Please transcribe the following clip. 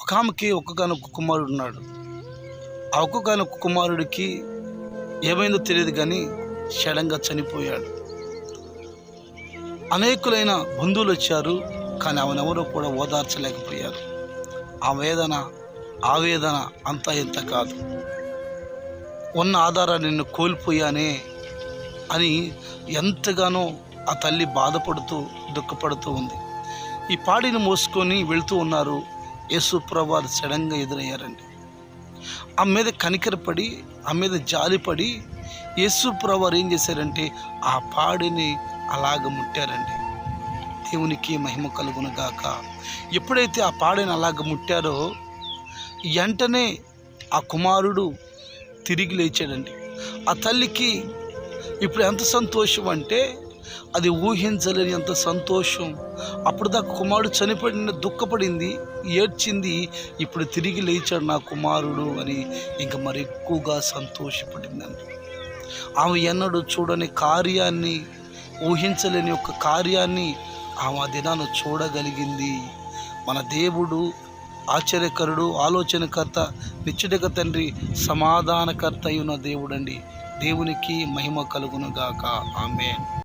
ఒక ఆమెకి ఒక్కగానొక్క కుమారుడు ఉన్నాడు ఆ ఒక్కగానొక్క కుమారుడికి ఏమైందో తెలియదు కానీ షడంగా చనిపోయాడు. అనేకులైన బంధువులు వచ్చారు కానీ ఆమెనెవరూ కూడా ఓదార్చలేకపోయారు. ఆ వేదన ఆవేదన అంతా ఇంత కాదు. ఉన్న ఆధారాన్ని నిన్ను కోల్పోయానే అని ఎంతగానో ఆ తల్లి బాధపడుతూ దుఃఖపడుతూ ఉంది. ఈ పాడిని మోసుకొని వెళ్తూ ఉన్నారు యేసుప్రభవారు సడన్గా ఎదురయ్యారండి. ఆ మీద కనికరపడి ఆ మీద జాలిపడి యేసు ఏం చేశారంటే ఆ పాడిని అలాగ ముట్టారండి. దేవునికి మహిమ కలుగును గాక. ఎప్పుడైతే ఆ పాడిని అలాగ ముట్టారో వెంటనే ఆ కుమారుడు తిరిగి లేచాడండి. ఆ తల్లికి ఇప్పుడు ఎంత సంతోషం అంటే అది ఊహించలేని అంత సంతోషం. అప్పుడు దాకా కుమారుడు చనిపడిన దుఃఖపడింది ఏడ్చింది ఇప్పుడు తిరిగి లేచాడు నా కుమారుడు అని ఇంకా మరి ఎక్కువగా సంతోషపడిందండి. ఆమె ఎన్నడూ చూడని కార్యాన్ని ఊహించలేని ఒక కార్యాన్ని ఆమె దినాను చూడగలిగింది. మన దేవుడు ఆశ్చర్యకరుడు ఆలోచనకర్త నిత్యుడక తండ్రి సమాధానకర్త అయిన దేవుడండి. దేవునికి మహిమ కలుగునుగాక. ఆమె